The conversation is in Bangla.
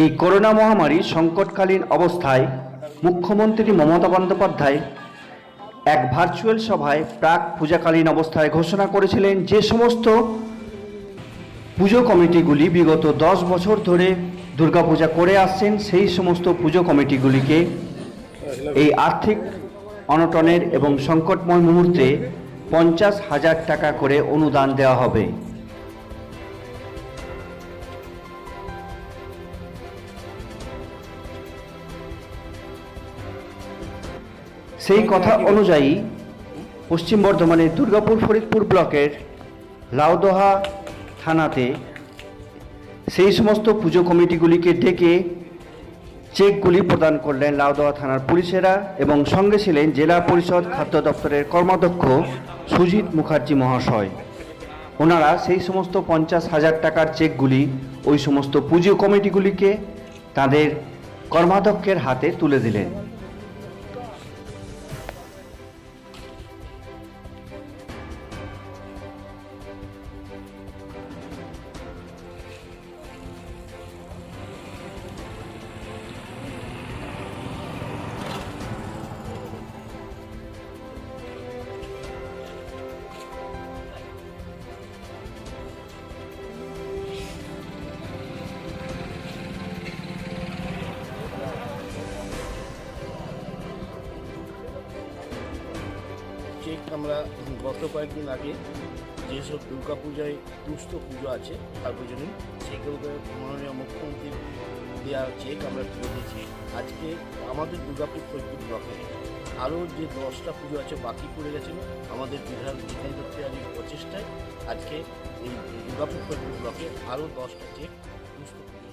এই করোনা মহামারী সংকটকালীন অবস্থায় মুখ্যমন্ত্রী মমতা বন্দ্যোপাধ্যায় এক ভার্চুয়াল সভায় প্রাক পূজাকালীন অবস্থায় ঘোষণা করেছিলেন যে সমস্ত পুজো কমিটিগুলি বিগত দশ বছর ধরে দুর্গাপূজা করে আসছেন, সেই সমস্ত পুজো কমিটিগুলিকে এই আর্থিক অনটনের এবং সংকটময় মুহূর্তে পঞ্চাশ হাজার টাকা করে অনুদান দেওয়া হবে। সেই কথা অনুযায়ী পশ্চিম বর্ধমানের দুর্গাপুর ফরিদপুর ব্লকের লাউদোহা থানাতে সেই সমস্ত পুজো কমিটিগুলিকে ডেকে চেকগুলি প্রদান করলেন লাউদোহা থানার পুলিশেরা এবং সঙ্গে ছিলেন জেলা পরিষদ খাদ্য দপ্তরের কর্মাধ্যক্ষ সুজিত মুখার্জি মহাশয়। ওনারা সেই সমস্ত পঞ্চাশ হাজার টাকার চেকগুলি ওই সমস্ত পুজো কমিটিগুলিকে তাদের কর্মাধ্যক্ষের হাতে তুলে দিলেন। চেক আমরা গত কয়েকদিন আগে যেসব দুর্গা পূজায় দুস্থ পুজো আছে সার্বজনীন সেগুলোকে মাননীয় মুখ্যমন্ত্রীর দেওয়া চেক আমরা তুলে দিয়েছি। আজকে আমাদের দুর্গাপুর ফরিদপুর ব্লকে আরও যে দশটা পুজো আছে বাকি পড়ে গেছিল আমাদের বিধান বিধান দপ্তরের প্রচেষ্টায় আজকে এই দুর্গাপুর ফরিদপুর ব্লকে আরও দশটা চেক দুস্থ পুজো